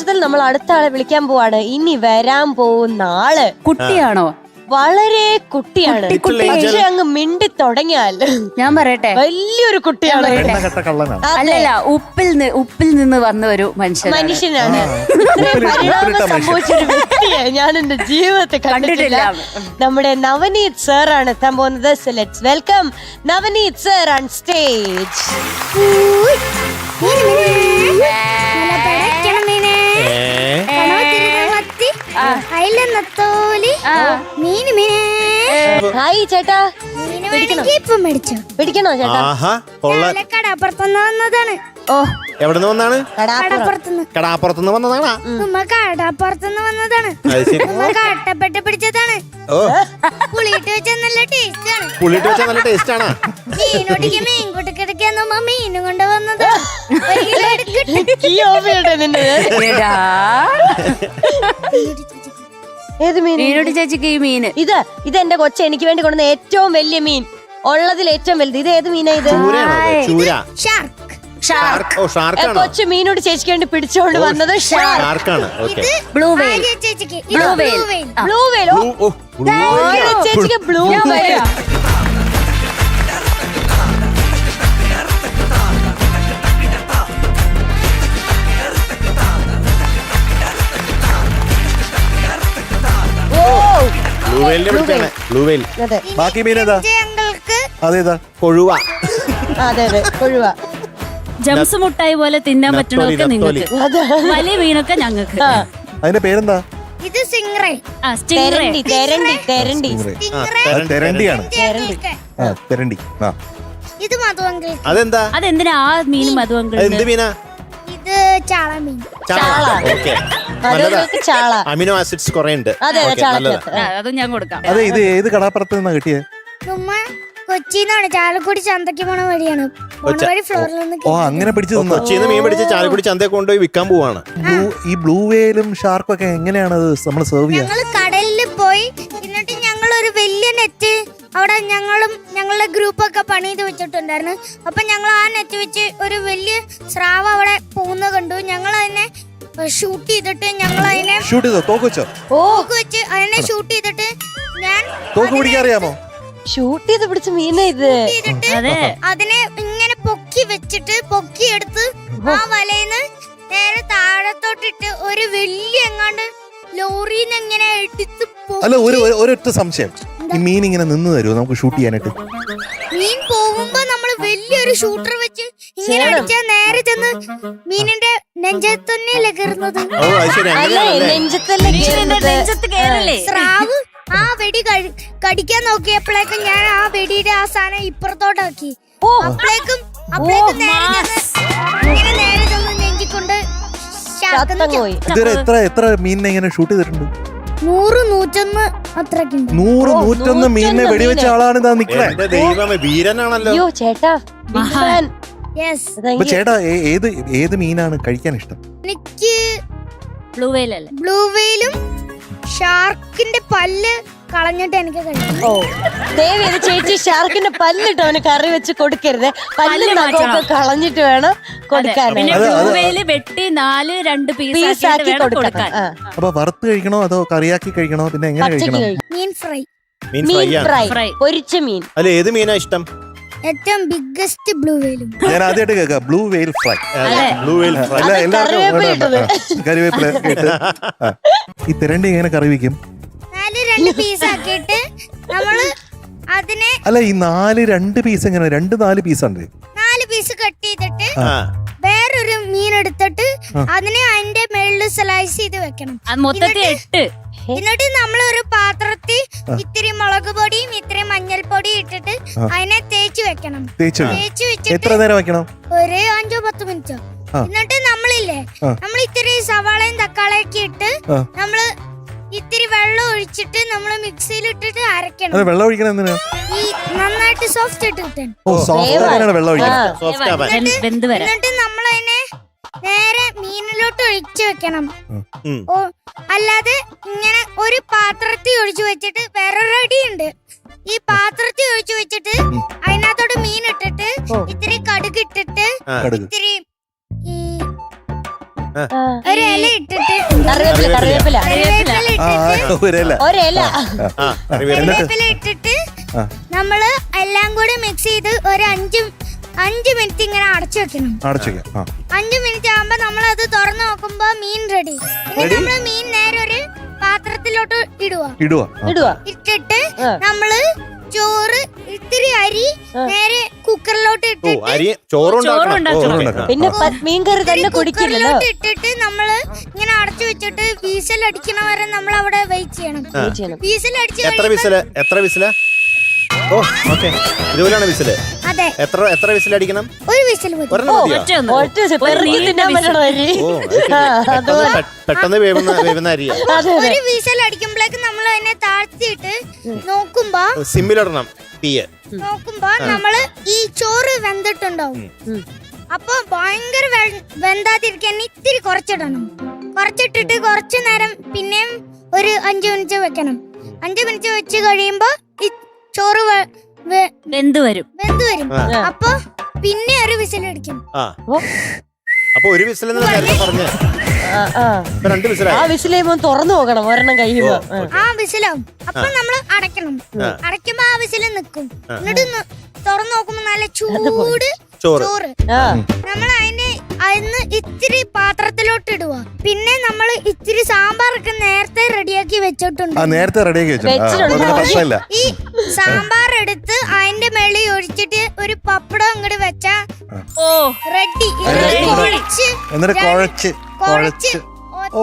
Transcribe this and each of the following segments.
സന്തോഷത്തിൽ നമ്മൾ അടുത്ത ആളെ വിളിക്കാൻ പോവാണ്. ഇനി വരാൻ പോകുന്ന ആൾ കുട്ടിയാണോ? വളരെ കുട്ടിയാണ്. പക്ഷെ അങ്ങ് മിണ്ടി തുടങ്ങിയാൽ ഞാൻ പറയട്ടെ? വലിയൊരു കുട്ടിയാണ്. അല്ലല്ല ഉപ്പിൽ നിന്ന് ഉപ്പിൽ നിന്ന് വന്ന ഒരു മനുഷ്യൻ മനുഷ്യനാണ്. സംഭവിച്ചൊരു പരിണാമം വ്യക്തിയെ ഞാൻ എന്റെ ജീവിതത്തിൽ കണ്ടിട്ടില്ല. കണ്ടിട്ടില്ല. നമ്മുടെ നവനീത് സർ ആണ് എത്താൻ പോകുന്നത്. So let's welcome Navneet sir on stage മീന് മീനേ ഹായ് ചേട്ടാ. മീന് പിടിക്കണോ? പിടിക്കണോ ചേട്ടാ? അപ്പുറത്തുനിന്ന് വന്നതാണ്. ഓ. എവിടുന്ന് വന്നാണ്? കടാപ്പുറത്ത് വന്നതാണ്? കടാപ്പുറത്തുനിന്ന് വന്നതാണാ ഉമ്മ കടപ്പുറത്തുനിന്ന് വന്നതാണ് ശരി. ഉമ്മ കട്ടപ്പെട്ട് പിടിച്ചതാണ്. ഓ. പുളിയിട്ട് വെച്ച നല്ല ടേസ്റ്റ് ആണ് വെച്ചാൽ നല്ല ടേസ്റ്റ് ആണാ മീനൊട്ടിക്ക് മീൻ കുട്ടിക്കിടക്കാന്ന് ഉമ്മ മീനും കൊണ്ട് വന്നതാണ് ഒരു കിലോ എടുക്കട്ടെ ഈ ഓർമ്മയുണ്ട് നിന്റെ ഏത് മീൻ? മീനോട് ചേച്ചിക്ക് ഈ മീന് ഇത് ഇത് എന്റെ കൊച്ച എനിക്ക് വേണ്ടി കൊണ്ടുവന്ന ഏറ്റവും വലിയ മീൻ. ഉള്ളതിൽ ഏറ്റവും വലുത്. ഇത് ഏത് മീനാ ഇത്? ചൂരയാണോ ചൂര. ഷാർക്ക് ഷാർക്ക് കൊച്ചു മീനോട് ചേച്ചിക്ക് വേണ്ടി പിടിച്ചോണ്ട് വന്നത് ഷാർക്ക് ഷാർക്കാണ് ബ്ലൂ വെയിൽ. ബ്ലൂ. ചേച്ചിക്ക്. ബ്ലൂ അതെ. ബാക്കി മീൻ ഏതാ? ഇത് ഞങ്ങൾക്ക് അതേതാ? കൊഴുവ. അതെ അതെ. കൊഴുവ. ജംസ് മുട്ടായി പോലെ തിന്നാൻ പറ്റണൊക്കെ പറ്റണമൊക്കെ നിങ്ങൾക്ക്. വലിയ മീനൊക്കെ ഞങ്ങൾക്ക്. അതിന്റെ പേരെന്താ? ഇത് സിംഗ്രൈ. ആ തെരണ്ടി തെരണ്ടി തെരണ്ടി. ആ, തെരണ്ടിയാണ്. ആ തെരണ്ടി. ആ. ഇത് മധുവങ്കിൾ അതെന്താ? അതെന്തിനാ ആ അത് എന്ത് മീനാ? ഇത് ചാള മീൻ. ചാള. ഓക്കെ. നല്ലതാ. അതുങ്ങൾക്ക് ചാള. അമിനോ ആസിഡ്സ് കുറെ ഉണ്ട് അതെ അതെ നല്ലതാ. ഞാൻ കൊടുക്കാം. അതെ ഇത് ഏത് കടാപ്പുറത്ത് നിന്നാ കിട്ടിയേ? ചുമ്മാ കൊച്ചിന്നാണ് ചാലക്കുടി ചന്തയ്ക്ക് പോണ വഴിയാണ്. ഓ അങ്ങനെ പിടിച്ചു തന്നു കൊച്ചിന്ന് മീൻ പിടിച്ച് ചാലക്കുടി ചന്തയിൽ കൊണ്ടുപോയി വിൽക്കാൻ പോവാണ്. ബ്ലൂ ഈ ബ്ലൂ വേലും ഷാർക്കും ഒക്കെ എങ്ങനെയാണ് നമ്മൾ സെർവ് ചെയ്യാ? കടലിൽ പോയി എന്നിട്ട് ഞങ്ങൾ ഒരു വലിയ നെറ്റ് അവിടെ ഞങ്ങളും ഞങ്ങളുടെ ഗ്രൂപ്പൊക്കെ പണിത് വെച്ചിട്ടുണ്ടായിരുന്നു. അപ്പൊ ഞങ്ങൾ ആ നെറ്റ് വെച്ച് ഒരു വലിയ സ്രാവ് അവിടെ പോകുന്ന കണ്ടു. ഞങ്ങൾ അതിനെ ഷൂട്ട് ചെയ്തിട്ട് ഞങ്ങൾ അതിനെ ഷൂട്ട് ചെയ്തോ? തോക്ക് വെച്ചോ? തോക്ക് വെച്ച് അതിനെ ഷൂട്ട് ചെയ്തിട്ട് ഞാൻ തോക്ക് പിടിക്കാൻ അറിയാമോ? ഷൂട്ട് ചെയ്ത് പിടിച്ച മീനാ ഇത്. അതെ അതിനെ വെച്ചിട്ട് പൊക്കിയെടുത്ത് ആ വലയിന്ന് നേരെ താഴത്തോട്ടിട്ട് ഒരു വലിയ എങ്ങാണ്ട് ലോറിന്ന് എങ്ങനെ എടുത്ത് പൊ- അല്ല ഒരു ഒരു- ഒരൊറ്റ സംശയം. ഈ മീൻ ഇങ്ങനെ നിന്ന് തരുമോ നമുക്ക് ഷൂട്ട് ചെയ്യാനായിട്ട്? മീൻ പോകുമ്പോ നമ്മൾ വലിയൊരു ഷൂട്ടർ വെച്ച് ഇങ്ങനെ അടിച്ചാ അടിച്ചാൽ നേരെ ചെന്ന് മീനിന്റെ നെഞ്ചത്തന്നെയല്ലേ കയറുന്നത് സ്രാവ് ആ വെടി കടിക്കാൻ നോക്കിയപ്പോഴേക്കും ഞാൻ ആ വെടിയുടെ ആ സാധനം ഇപ്പുറത്തോട്ടാക്കി. അപ്പോഴേക്കും ഇതുവരെ എത്ര എത്ര മീനിനെ ഇങ്ങനെ ഷൂട്ട് ചെയ്തിട്ടുണ്ട്? നൂറ് നൂറ്റൊന്ന് അത്രക്കുണ്ട് നൂറ് ഓ, നൂറ്റൊന്ന് മീനിനെ വെടിവെച്ച ആളാണ് ഇതാ നിക്കണേ. എന്റെ ദൈവമേ വീരനാണല്ലോ. അയ്യോ ചേട്ടാ. യെസ് അപ്പൊ അതെങ്കി- ചേട്ടാ ഏ- ഏത് ഏത് മീനാണ് കഴിക്കാൻ ഇഷ്ടം? എനിക്ക് ബ്ലൂ വെയിൽ അല്ലേ? ബ്ലൂ വെയിലും ഷാർക്കിന്റെ പല്ല് കളഞ്ഞിട്ട് എനിക്ക് കഴിക്കും ഓ. ദേവി ഇത് ചേച്ചി ഷാർക്കിന്റെ പല്ലിട്ട് അവന് കറി വെച്ച് കൊടുക്കരുത്. പല്ല് നഖമൊക്കെ കളഞ്ഞിട്ട് വേണം പിന്നെ അത് അത്. വെയിൽ വെട്ടി നാല് രണ്ട് പീസ് ആക്കി കൊടുക്കാൻ. ആ, അപ്പൊ വറുത്ത് കഴിക്കണോ അതോ കറിയാക്കി കഴിക്കണോ? പിന്നെ എങ്ങനെ പച്ചക്ക് കഴിക്കണം? കഴിക്കും മീൻ ഫ്രൈ. മീൻ മീൻ ഫ്രൈ. ആണ് ഫ്രൈ. Fry. പൊരിച്ച മീൻ. അല്ല ഏത് മീനാ ഇഷ്ടം? ഏറ്റവും ബിഗ്ഗസ്റ്റ് ബ്ലൂ വെയിലും ഞാൻ ആദ്യമായിട്ട് കേൾക്കാം. Blue whale fry blue whale fry അല്ല അത് എല്ലാവർക്കും കറിവേപ്പില. ആ, കറിവേപ്പില ഇട്ട്. ആ. ഈ തിരണ്ടി എങ്ങനെ കറി വെക്കും? രണ്ട് പീസ് ആക്കിയിട്ട് നമ്മൾ അതിനെ അല്ല ഈ നാല് രണ്ട് പീസ് എങ്ങനെ? രണ്ട് നാല് പീസ് ഉണ്ട്. നാല് പീസ് കട്ട് ചെയ്തിട്ട് വേറൊരു മീൻ എടുത്തിട്ട് അതിനെ അതിന്റെ മേളിൽ സ്ലൈസ് ചെയ്ത് വെക്കണം. മൊത്തത്തിൽ എട്ട്. എന്നിട്ട് നമ്മൾ ഒരു പാത്രത്തിൽ ഇത്തിരി മുളക് പൊടിയും ഇത്തിരി മഞ്ഞൾപ്പൊടിയും ഇട്ടിട്ട് അതിനെ തേച്ച് വെക്കണം. തേച്ചു തേച്ച് എത്ര വെച്ചിട്ട് നേരം വെക്കണം? ഒരു അഞ്ചോ പത്ത് മിനിറ്റോ. എന്നിട്ട് നമ്മളില്ലേ. നമ്മൾ ഇത്തിരി സവാളയും തക്കാളിയൊക്കെ ഇട്ട്. നമ്മൾ ഇത്തിരി വെള്ളം ഒഴിച്ചിട്ട് നമ്മൾ മിക്സിയിൽ ഇട്ടിട്ട് അത് അരക്കണം വെള്ളം ഒഴിക്കണം എന്തിനാ? ഈ നന്നായിട്ട് സോഫ്റ്റ് ആയിട്ട് കിട്ടാൻ ഓ സോഫ്റ്റ് ആകാനാണ് വെള്ളം ഒഴിക്കണം? സോഫ്റ്റ് ആവാൻ വെന്ത് വരാം. എന്നിട്ട് നമ്മൾ അതിനെ നേരെ മീനിലോട്ട് ഒഴിച്ചു വെക്കണം. ഉം. ഓ അല്ലാതെ ഇങ്ങനെ ഒരു പാത്രത്തിൽ ഒഴിച്ചു വെച്ചിട്ട് വേറൊരു അടിയുണ്ട്. ഈ പാത്രത്തിൽ ഒഴിച്ചു വെച്ചിട്ട് അതിനകത്തോട്ട് മീൻ ഇട്ടിട്ട്. ഇത്തിരി കടുക് ഇട്ടിട്ട്. കടുക്. ഇത്തിരി ഈ. ഒരു ഇല ഇട്ടിട്ട് കറിവേപ്പില കറിവേപ്പില. കറിവേപ്പില ആ ഇട്ടിട്ട് ഒരല്ല ഒരേല. ആ അറിയാം കറിവേപ്പില. ഇട്ടിട്ട് ആ. നമ്മൾ എല്ലാം കൂടി മിക്സ് ചെയ്ത് ഒരു അഞ്ച് അഞ്ച് മിനിറ്റ് ഇങ്ങനെ അടച്ചു വെക്കണം. അടച്ചേക്കാം ആ. അഞ്ചു മിനിറ്റ് ആകുമ്പോ നമ്മൾ അത് തുറന്നു നോക്കുമ്പോ മീൻ റെഡി ഇനി നമ്മൾ മീൻ നേരെ ഒരു പാത്രത്തിലോട്ട് ഇടുക ഇടുക ആ. ഇടുവാ ഇട്ടിട്ട് നമ്മൾ ചോറ് ഇത്തിരി അരി നേരെ കുക്കറിലോട്ട് ഓ ഇട്ടിട്ട് അരി ചോറുണ്ടാക്കണം. ഓ, ഓക്കേ. പിന്നെ പ- മീൻകറി തന്നെ കുടിക്കില്ലല്ലോ. കുക്കറിലോട്ട് ഇട്ടിട്ട് നമ്മൾ ഇങ്ങനെ അടച്ചു വെച്ചിട്ട് വീസൽ അടിക്കണ വരെ നമ്മൾ അവിടെ വെയിറ്റ് ചെയ്യണം ചെയ്യണം. വീസൽ അടിച്ചു എത്ര വിസിൽ? എത്ര വിസില? ഓ ഓക്കെ. ജോലിയാണ് വിസിൽ? അതെ. എത്ര എത്ര വിസിൽ അടിക്കണം? ഒരു വിസൽ മതി. ഒരെണ്ണം മതിയോ? ഒറ്റ ഒരു പെറുക്കി നീണ്ട തിന്നാൻ വിസിൽ. പറ്റണ അരി ഓ അത് ശരി. ആ, പെട്ടെന്ന് അതുപോലെ പെ- പെട്ടെന്ന് വേവുന്ന വേവുന്ന അരിയാ. അതെ അതെ. ഒരു വിസൽ അടിക്കുമ്പോഴേക്ക് നമ്മൾ അതിനെ താഴ്ത്തിയിട്ട് നോക്കുമ്പോ സിമ്മിലിടണം തീയ. നോക്കുമ്പോ നമ്മൾ ഈ ചോറ് വെന്തിട്ടുണ്ടാവും. ഉം. അപ്പൊ ഭയങ്കര വെ- വെന്താതിരിക്കാൻ ഇത്തിരി കുറച്ചിടണം. കുറച്ചിട്ടിട്ട് കുറച്ചു നേരം പിന്നെയും ഒരു അഞ്ചു മിനിറ്റ് വെക്കണം. അഞ്ചു മിനിറ്റ് വെച്ച് കഴിയുമ്പോ ഈ ചോറ് വെന്ത് വരും വെന്ത് വരും അപ്പൊ പിന്നെ ഒരു വിസിലടിക്കും അടിക്കണം അപ്പൊ ഒരു വിസിൽ നേരത്തെ പറഞ്ഞേ. ആ, ആ. ഇപ്പൊ ആ വിസിലായി വിസിലേമോ തുറന്നു നോക്കണം ഒരെണ്ണം കഴിയുമ്പോ. ആ. വിസിലാവും. അപ്പൊ നമ്മൾ അടയ്ക്കണം. അടയ്ക്കുമ്പോ ആ വിസിൽ നിക്കും. എന്നിട്ട് തുറന്നു നോക്കുമ്പോ നല്ല ചൂട് ചോറ്. ചോറ്. നമ്മൾ അതിന്റെ അതിന്ന് ഇത്തിരി പാത്രത്തിലോട്ട് ഇടുക പിന്നെ നമ്മൾ ഇത്തിരി സാമ്പാറൊക്കെ നേരത്തെ റെഡിയാക്കി ആ വെച്ചിട്ടുണ്ട് നേരത്തെ റെഡിയാക്കി വെച്ചിട്ടുണ്ട്. ആ, പ്രശ്നമില്ല. ഈ സാമ്പാർ എടുത്ത് അതിന്റെ മേളിൽ ഒഴിച്ചിട്ട് ഒരു പപ്പടം അങ്ങോട്ട് വെച്ചാ ഓ. റെഡി. എന്നിട്ട് കുഴച്ച് എന്നിട്ട് കുഴച്ച് ഓ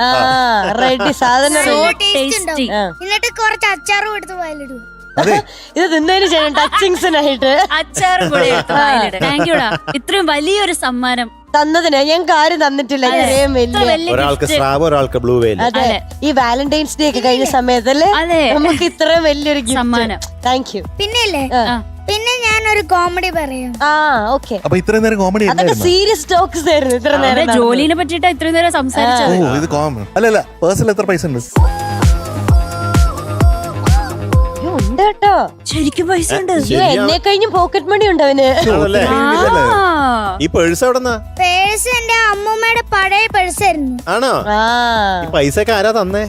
ആ റെഡി. സാധനം ready. ആ. എന്നിട്ട് കുറച്ച് അച്ചാറും എടുത്ത് വായിലിടുക ഇത് തിന്നതിന് ശേഷം ടച്ചിങ്സിനായിട്ട് അച്ചാറും കൂടെ താങ്ക് യുടാ ഇത്രയും വലിയൊരു സമ്മാനം. തന്നതിന് ഞങ്ങൾക്ക് ആരും തന്നിട്ടില്ല. ഇത്രയും ഇത്ര വലിയ ഒരാൾക്ക് സ്രാവ് ഒരാൾക്ക് ബ്ലൂ വെയിൽ. അതെ. ഈ വാലന്റൈൻസ് ഡേ ഒക്കെ കഴിഞ്ഞ സമയത്തല്ലേ അതെ. നമുക്ക് ഇത്രയും വലിയൊരു സമ്മാനം. താങ്ക് യു പിന്നെ ഞാൻ ഒരു പിന്നെ കോമഡി പറയും. ആ ഓക്കെ അപ്പൊ ഇത്രയും നേരം കോമഡി അതൊക്കെ സീരിയസ് ടോക്സ് ആയിരുന്നു. ഇത്ര നേരം നടന്നത്. ജോലിനെ പറ്റിട്ട് ഇത്രയും നേരം ഓ അല്ലല്ല ഇത് കോമഡി അല്ല അല്ല പേഴ്സണൽ എത്ര പൈസ ഉണ്ട്? കേട്ടോ. ശരിക്കും പൈസ ഉണ്ട്. എന്നെ കഴിഞ്ഞ് പോക്കറ്റ് മണി ഉണ്ട് അവന്. ആണല്ലേ. ഈ പേഴ്സ് എവിടെന്നാ? പേഴ്സ് എന്റെ അമ്മൂമ്മയുടെ പഴയ പേഴ്സ് ആയിരുന്നു. ആണോ? ആ. ഈ പൈസ ഒക്കെ ആരാ തന്നേ?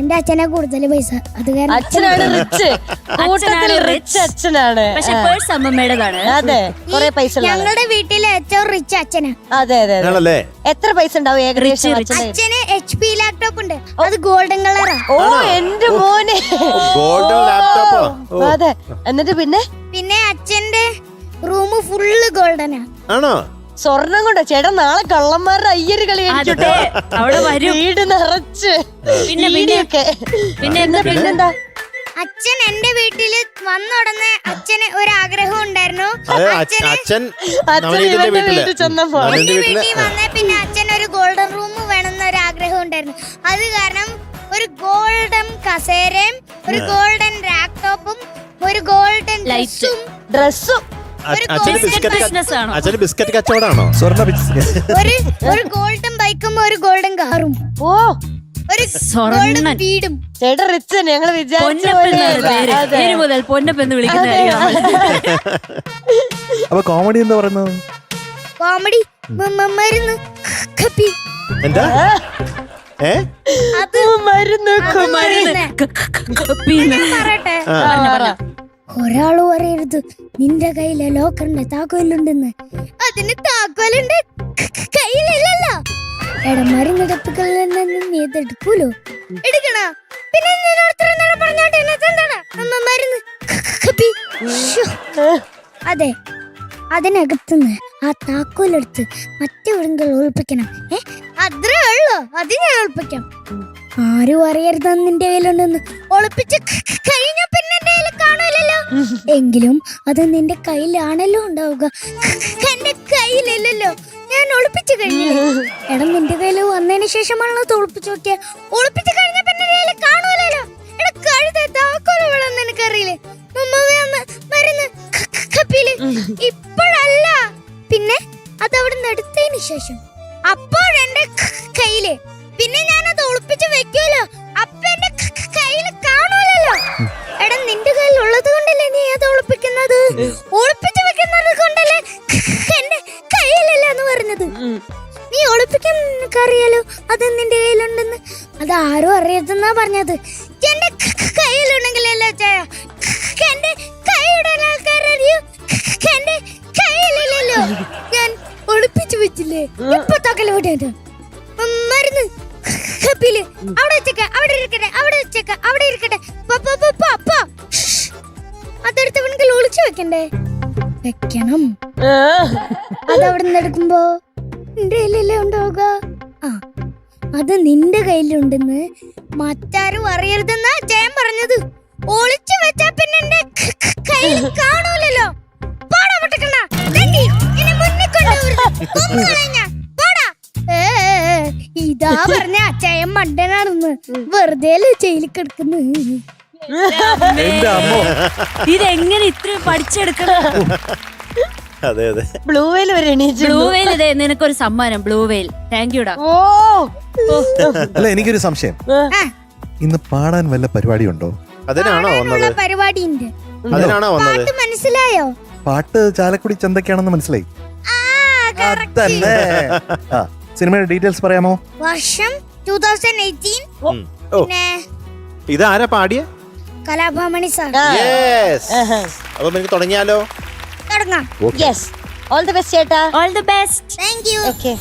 എന്റെ അച്ഛനെ കൂടുതൽ പൈസ. അത് കാരണം അച്ഛനാണ് റിച്ച് കൂട്ടത്തിൽ റിച്ച് അച്ഛനാണ് പക്ഷെ പേഴ്സ് അമ്മമ്മയുടേതാണ്. അതെ കൊറേ പൈസ ഉള്ള ആളാ. ഞങ്ങളുടെ വീട്ടിലെ ഏറ്റവും റിച്ച് അച്ഛനാ. അതെ അതെ അതെ. ആണല്ലേ? എത്ര പൈസ ഉണ്ടാവും ഏകദേശം അച്ഛന് എച്ച് പി ലാപ്ടോപ്പ് ഉണ്ട്. അത് ഗോൾഡൻ കളറാ ഓ എന്റെ മോനെ. ഗോൾഡൻ ലാപ്ടോപ്പോ അതെ. എന്നിട്ട് പിന്നെ? പിന്നെ അച്ഛന്റെ റൂം ഫുള്ള് ഗോൾഡനാ ആണോ? സ്വർണം കൊണ്ടോ? ചേട്ടാ നാളെ കള്ളന്മാരുടെ അയ്യര് കളി അതെ അവിടെ വരും. വീട് നിറച്ച്. പിന്നെ പിന്നെ. ഈടിയൊക്കെ. പിന്നെ എന്താ? പിന്നെന്താ? അച്ഛൻ എന്റെ വീട്ടിൽ വന്ന ഉടനെ അച്ഛന് ഒരു ആഗ്രഹം ഉണ്ടായിരുന്നു അച്ഛൻ അച്ഛൻ വീട്ടിൽ വന്ന പിന്നെ അച്ഛൻ ഒരു ഉണ്ടായിരുന്നു. അത് കാരണം ഒരു ഗോൾഡൻ കസേരയും ഒരു ഗോൾഡൻ ലാപ്ടോപ്പും ഒരു ഗോൾഡൻ ലൈറ്റും ഡ്രസ്സും ഒരു അച്ഛന് ബിസ്ക്കറ്റ്? ബിസ്ക്കറ്റ് കച്ചവടാണോ സ്വർണ ബിസിനസ് ഒരു ഒരു ഗോൾഡൻ ബൈക്കും ഒരു ഗോൾഡൻ കാറും ഓ. ഒരു. ഗോൾഡൻ വീടും. ചേട്ടാ റിച്ച് ഞങ്ങൾ വിചാരിച്ച മുതൽ. അപ്പൊ കോമഡി എന്താ പറയുന്നത്? കോമഡി മരുന്ന്. കപ്പി. എന്താ? ഏ? അത് മരുന്ന് മരുന്ന്. പറയട്ടെ. പറഞ്ഞോ, പറഞ്ഞോ. ഒരാൾ പറയരുത്. നിന്റെ കയ്യിലെ ലോക്കറിന്റെ താക്കോലുണ്ടെന്ന്. അതിന് താക്കോലുണ്ട്. ക- ക- കയ്യിലില്ലല്ലോ. എടാ മരുന്നെടുപ്പുകളിൽ നിന്ന് നീ ഇതെടുക്കൂലോ എടുക്കണ? പിന്നെ നേരം പറഞ്ഞോട്ടെ അമ്മ മരുന്ന്. ക- ക- കപ്പി. ശ്ശോ. അതെ. അതിനകത്തുനിന്ന് ആ താക്കോലെടുത്ത് മറ്റെവിടെങ്കിലും ഒളിപ്പിക്കണം. ഏ? അത്രേ ഉള്ളൂ. അത് ഞാൻ ഒളിപ്പിക്കാം ആരും അറിയരുത് നിന്റെ കയ്യിലുണ്ടെന്ന്. ഒളിപ്പിച്ച് കഴിഞ്ഞ പിന്നെ എന്റെ കയ്യിൽ കാണൂലല്ലോ. എങ്കിലും അത് നിന്റെ കയ്യിലാണല്ലോ ഉണ്ടാവുക. എന്റെ കയ്യിലില്ലല്ലോ. ഞാൻ ഒളിപ്പിച്ചു കഴിഞ്ഞു എടാ നിന്റെ കയ്യിൽ വന്നതിന് ശേഷമാണല്ലോ അത് ഒളിപ്പിച്ചു നോക്കിയ ഒളിപ്പിച്ചു കഴിഞ്ഞ പിന്നെ എന്റെ കയ്യിൽ കാണൂലല്ലോ. എടാ കഴുത താക്കോൽ വേണമെന്ന് എനിക്കറിയില്ലേ മരുന്ന് കപ്പിയിൽ. ഇപ്പോഴല്ല. പിന്നെ അത് അവിടെ നിന്ന് എടുത്തതിന് ശേഷം. അപ്പോഴെന്റെ കയ്യിൽ. പിന്നെ ഞാൻ അത് ഒളിപ്പിച്ച് വെക്കുമല്ലോ അപ്പൊ എന്റെ ക- ക- കയ്യിൽ കാണൂലല്ലോ എടാ നിന്റെ കയ്യിൽ ഉള്ളത് കൊണ്ടല്ലേ നീ അത് ഒളിപ്പിക്കുന്നത്? ഒളിപ്പിച്ച് വെക്കുന്നത് കൊണ്ടല്ലേ എന്റെ കയ്യിലല്ല എന്ന് പറഞ്ഞത് നീ ഒളിപ്പിക്കാൻ അത് നിന്റെ കയ്യിലുണ്ടെന്ന്. അത് ആരും അറിയരുതെന്നാ പറഞ്ഞത്. എന്റെ കയ്യിലുണ്ടെങ്കിലല്ലോ ക- എന്റെ കൈയിടാൻ ആൾക്കാരറിയൂ? എന്റെ കയ്യിലല്ലോ ഞാൻ ഒളിപ്പിച്ചു വെച്ചില്ലേ? വിടേണ്ട മരുന്ന്. കപ്പിൽ അവിടെ വെച്ചേക്ക അവിടെ ഇരിക്കട്ടെ അവിടെ വെച്ചേക്ക അവിടെ ഇരിക്കട്ടെ. അതെടുത്ത് വേണമെങ്കിൽ ഒളിച്ചു വെക്കണ്ടേ? വെക്കണം. ആ, അത് അവിടെ നിന്ന് എടുക്കുമ്പോ നിന്റെ കയ്യിലല്ലേ ഉണ്ടാവുക? ആ അത് നിന്റെ കയ്യിലുണ്ടെന്ന് മറ്റാരും അറിയരുതെന്നാ ജയം പറഞ്ഞത്. ഒളിച്ചു വെച്ചാ പിന്നെ എന്റെ കയ്യിൽ കാണൂലല്ലോ. പോടാ പൊട്ടക്കണ്ട. മുന്നിൽ കൊണ്ടുവരരുത്. ഇതാ പറഞ്ഞ അച്ചായൻ മണ്ടനാണെന്ന് വെറുതെ ജയിലിൽ കിടക്കുന്നു? എന്റെ അമ്മോ. ഇതെങ്ങനെ ഇത്രയും പഠിച്ചെടുക്കണം? അതെ അതെ. ബ്ലൂ വെയിൽ വരെ എണീച്ചു ബ്ലൂ വെയിൽ ഇതേ നിനക്കൊരു സമ്മാനം ബ്ലൂ വെയിൽ താങ്ക് യുടാ ഓ. അല്ല എനിക്കൊരു സംശയം. ഇന്ന് പാടാൻ വല്ല പരിപാടിയുണ്ടോ? അതിനാണോ വന്നത്? പരിപാടി ഉണ്ട് അതിനാണോ വന്നത്? പാട്ട് മനസ്സിലായോ? പാട്ട് ചാലക്കുടി ചന്തക്കാണെന്ന് മനസ്സിലായി. അതല്ലേ. ആ. സിനിമയുടെ ഡീറ്റെയിൽസ് പറയാമോ? വർഷം ടൂ തൗസൻഡ് എയ്റ്റീൻ ഉം. ഓ. പിന്നെ ഇതാരാ പാടിയ? കലാഭാമണി സാർ. അപ്പൊ എനിക്ക് തുടങ്ങിയാലോ? തുടങ്ങാം. യെസ് ഓൾ ദി ബെസ്റ്റ് ചേട്ടാ. All the best thank you okay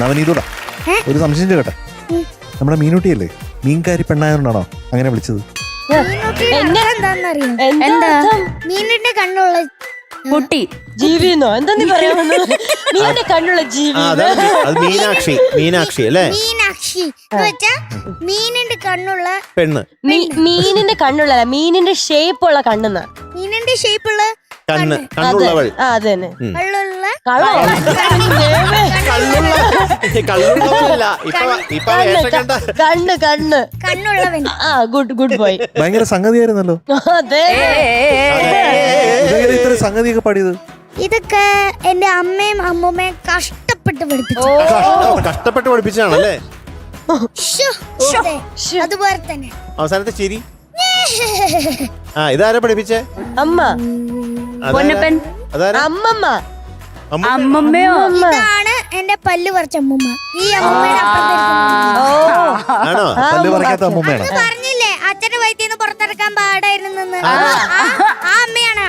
നവനീതൂടാ? ഒരു സംശയം കേട്ടെ നമ്മുടെ മീനുട്ടിയല്ലേ? മീൻകാരി പെണ്ണായതുകൊണ്ടാണോ അങ്ങനെ വിളിച്ചത്. എന്താ? മീനിന്റെ കണ്ണുള്ള ജീവിന്നോ? എന്താ നീ കണ്ണുള്ള ജീവി മീനാക്ഷി മീനാക്ഷി അല്ലേ? മീനാക്ഷി. മീനിന്റെ കണ്ണുള്ള പെണ്ണ്. മീനിന്റെ കണ്ണുള്ള മീനിന്റെ ഷേപ്പ് ഉള്ള കണ്ണെന്നാ. മീനിന്റെ ഷേപ്പുള്ള കണ്ണ് കണ്ണുള്ളവൾ. കള്ളുള്ളവളല്ല. ഇപ്പൊ ഇപ്പൊ വേഷം കണ്ട കണ്ണ് കണ്ണ്. കണ്ണുള്ളവൻ. ആ ഗുഡ് ഗുഡ് ബോയ്. ഭയങ്കര സംഗതിയായിരുന്നല്ലോ. അതെ. ഇതെങ്ങനെ ഇത്ര സംഗതിയൊക്കെ പാടിയത്? ഇതൊക്കെ എന്റെ അമ്മയും അമ്മൂമ്മയും കഷ്ടപ്പെട്ട് പഠിപ്പിച്ചു. കഷ്ട- കഷ്ടപ്പെട്ട് പഠിപ്പിച്ചതാണല്ലേ? ശ്ശോ, അതെ, അതുപോലെ തന്നെ. അവസാനത്തെ ചിരി. ആ ഇതാരാ പഠിപ്പിച്ചേ? അമ്മ? പൊന്നപ്പൻ. അമ്മമ്മ. അമ്മ അമ്മമ്മയോ? ഇതാണ് എന്റെ പല്ല് പറിച്ച അമ്മൂമ്മ. ഈ അമ്മൂമ്മയുടെ ആണോ? പല്ല് പറിക്കാത്ത അമ്മൂമ്മയാണോ? പറഞ്ഞില്ലേ അച്ഛന്റെ വയറ്റിൽ നിന്ന് പുറത്തിറക്കാൻ പാടായിരുന്നെന്ന് ആ അമ്മയാണ്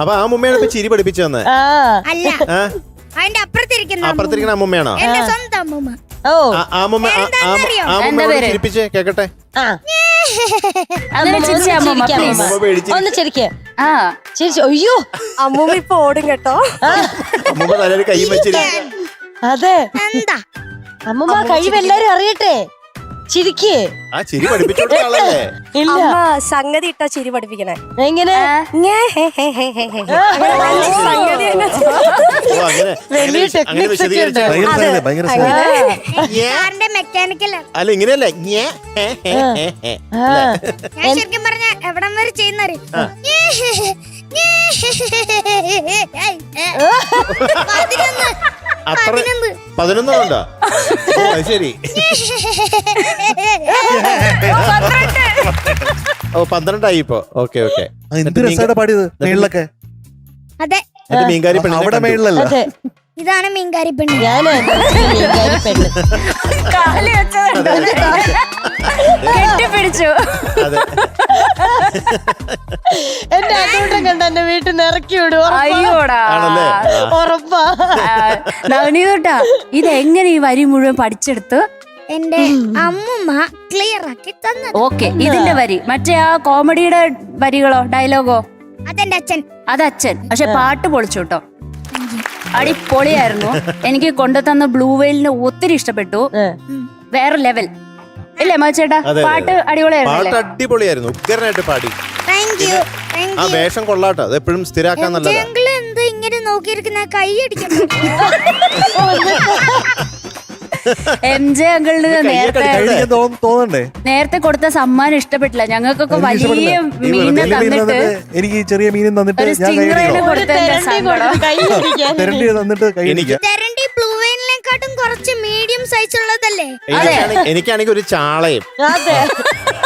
അപ്പൊ ആ മുമ്മയാണ് ഇപ്പൊ ചിരി പഠിപ്പിച്ചു തന്നെ. അല്ല അതിന്റെ അപ്പുറത്തിരിക്കുന്ന അപ്പുറത്തിരിക്കുന്ന എന്റെ സ്വന്തം അമ്മമ്മ. ഓ. ആ- ആ മുമ്മ ആ- ചിരിപ്പിച്ചേ കേക്കട്ടെ. ഒന്ന് ചിരിക്കേ. ആ. ചിരിച്ചു അയ്യോ. അമ്മൂമ്മ ഇപ്പൊ ഓടും കേട്ടോ. അതെ അമ്മൂമ്മ കൈ വെച്ചിരി അതെ. എന്താ? അമ്മമ്മ കഴിവ് എല്ലാരും അറിയട്ടെ. ചിരിക്ക് ആ ചിരി പഠിപ്പിച്ചു ആളല്ലേ ഇല്ല അമ്മ സംഗതി ഇട്ടാ ചിരി പഠിപ്പിക്കണേ എങ്ങനെ ഞേ, ഹേ, ഹേ, ഹേ, ഹേ, ഹേ. അങ്ങനെ നല്ല സംഗതി അങ്ങ് ഓ അങ്ങനെ വലിയ അങ്ങനെ അങ്ങനെ techniques ഒക്കെ വിശദീകരിച്ച ഭയങ്കര സംഗതി ഭയങ്കര സംഗതി ഞേ. കാറിന്റെ മെക്കാനിക്കൽ അല്ല ഇങ്ങനെയല്ലേ ഞേ, ഹേ, ഹേ, ഹേ, ഹേ. ആ. ഞാൻ ശരിക്കും പറഞ്ഞ എവിടം വരെ ചെയ്യുന്നറി പതിനൊന്ന് അത്ര പതിനൊന്ന്. പതിനൊന്നുണ്ടോ ഓ ശരി. ഓ പന്ത്രണ്ടായി ഇപ്പൊ. Okay okay. എന്ത് പാടിയത്? മേളിലൊക്കെ? അതെ. മീൻകാരി അവിടെ. മേളിലല്ല? അതെ. ഇതാണ് മീൻകാരി പെണ്ണ്. ഞാൻ മീൻകാരി പെണ്ണ്. കാൽ വെച്ചതുണ്ട്. കെട്ടിപ്പിടിച്ചു. അതെ. എന്റെ അതുകൊണ്ട് കണ്ട എന്റെ വീട്ടിൽ നിന്ന് ഇറക്കി വിടുവാട്ടാ അയ്യോടാ. ആണല്ലേ? ആ. ഉറപ്പാ നവനീതോട്ടാ ഇത് എങ്ങനെ ഈ വരി മുഴുവൻ പഠിച്ചെടുത്ത്? എന്റെ അമ്മമ്മ ക്ലിയർ ആക്കി തന്നത്. ഓക്കെ ഇതിന്റെ വരി. മറ്റേ ആ കോമഡിയുടെ വരികളോ ഡയലോഗോ? അതെന്റെ അച്ഛൻ. അതച്ഛൻ. അച്ഛൻ പക്ഷെ പാട്ട് പൊളിച്ചു കേട്ടോ. അടിപൊളിയായിരുന്നു. എനിക്ക് കൊണ്ടുതന്ന ബ്ലൂ വെയിലിന് ഒത്തിരി ഇഷ്ടപ്പെട്ടു. വേറെ ലെവൽ അല്ലേ മച്ചേട്ടാ അതെ. പാട്ട് അടിപൊളിയായിരുന്നു പാട്ട് അടിപൊളിയായിരുന്നു. ഉഗ്രനായിട്ട് പാടി. താങ്ക് യു ആ വേഷം കൊള്ളാട്ടോ. അത് എപ്പോഴും സ്ഥിരാക്കാൻ നല്ലതാ. എന്ത് ഇങ്ങനെ നോക്കിയിരിക്കുന്ന? കൈ അടിക്കണം എം ജെ അങ്കിളിന് നേരത്തെ തോന്നണ്ടേ? നേരത്തെ കൊടുത്ത സമ്മാനം ഇഷ്ടപ്പെട്ടില്ല. ഞങ്ങൾക്കൊക്കെ വലിയ മീനെ മീൻ തന്നിട്ട് എനിക്ക് ഈ ചെറിയ മീനും തന്നിട്ട് ഒരു സ്റ്റിംഗ്രേനെ കൊടുത്തതിന്റെ സങ്കടം. തെരണ്ടി തന്നിട്ട് കൈ എനിക്ക് തെരണ്ടി ബ്ലൂ വെയിലിനെക്കാട്ടും കുറച്ച് മീഡിയം സൈസ് ഉള്ളതല്ലേ? എനിക്കാണെങ്കിൽ എനിക്കാണെങ്കിൽ ഒരു ചാളയും.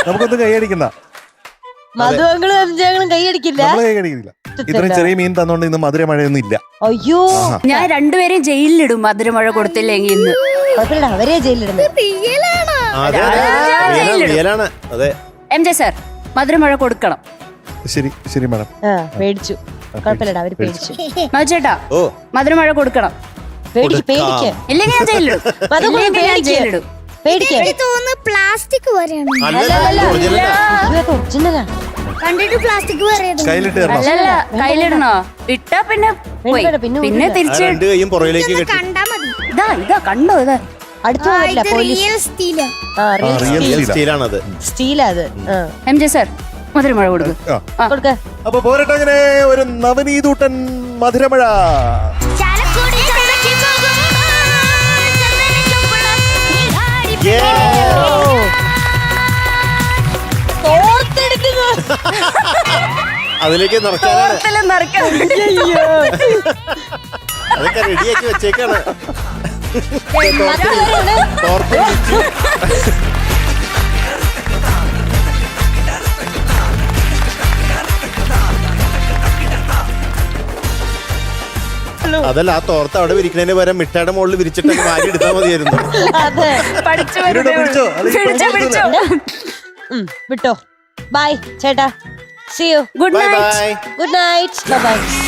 നമുക്കൊന്ന് കൈയടിക്കുന്ന. മധുവങ്ങളും എംജങ്ങളും കൈയടിക്കില്ല? നമ്മൾ കൈ ഇത്രയും ചെറിയ മീൻ തന്നോണ്ട് ഇന്ന് മധുര മഴയൊന്നും ഇല്ല. അയ്യോ. ഞാൻ രണ്ടുപേരെയും ജയിലിലിടും മധുരമഴ കൊടുത്തില്ലെങ്കിൽ ഇന്ന്. കുഴപ്പമില്ല അവരെ ജയിലിടുന്നത് അതെ അതെ. റിയലാണ്, റിയലാണ് അതെ. എം ജെ സാർ മധുരമഴ കൊടുക്കണം. ശരി ശരി മാഡം. ആ പേടിച്ചു. കുഴപ്പമില്ലടാ അവർ പേടിച്ചു. മധുചേട്ടാ ഓ. മധുരമഴ കൊടുക്കണം. പേടിക്ക് പേടിക്ക്. ഇല്ലെങ്കിൽ ഞാൻ ജയിലിടും മധു ഇല്ലെങ്കിൽ ഞാൻ പേടിക്ക്. ജയിലിടും പേടിക്ക്. തോന്നുന്നു പ്ലാസ്റ്റിക് പോലെയാണ്. അല്ല ഒറിജിനലാ ഇതൊക്കെ ഒറിജിനലാ കണ്ടിട്ട് പ്ലാസ്റ്റിക് കയ്യിലിട്ട് തരണം? അല്ലല്ല കയ്യിലിടണോ? ഇട്ടാ പിന്നെ പോയി. വേണ്ട, പിന്നെ പിന്നെ. ആ തിരിച്ച് രണ്ട് കൈയും പുറകിലേക്ക് കെട്ടി. കണ്ടാ മതി. ഇതാ ഇതാ കണ്ടോ ഇതാ? അടുത്തു ആ, ഇത് റിയൽ സ്റ്റീൽ ആ റിയൽ. സ്റ്റീലാണത്. സ്റ്റീലാ അത്. ആ. എം ജെ സാർ മധുരമഴ കൊടുക്കും. ആ. കൊടുക്ക. അപ്പൊ പോരട്ടെ അങ്ങനെ ഒരു നവനീതൂട്ടൻ മധുരമഴ. ചാലക്കുടി ചന്തയ്ക്ക് പോകുമ്പോൾ ചന്ദനച്ചൊപ്പുള്ള നീരാടി ഓർത്തെടുക്കുന്നു അതിലേക്ക് നിറക്കാനാണ് തോർത്തിലും നിറയ്ക്കാൻ വേണ്ടി. അയ്യോ അതൊക്കെ റെഡിയാക്കി വെച്ചേക്കാണ്. മറ്റവരാണ് തോർത്ത് വിരിച്ച് അതല്ല ആ തോർത്ത് അവിടെ വിരിക്കുന്നതിന് പകരം മിഠായുടെ മുകളിൽ വിരിച്ചിട്ട് അങ്ങ് വാരി എടുത്താൽ മതിയായിരുന്നു. അതെ പഠിച്ചു ഇവരോട് വരുന്നേ പിടിച്ചോ? ഉള്ളൂ. അല്ലെങ്കിൽ പിടിച്ചോ പിടിച്ചോ. ഉം, വിട്ടോ. ബൈ ചേട്ടാ. See you. Good Bye-bye. night. Good night. Bye bye.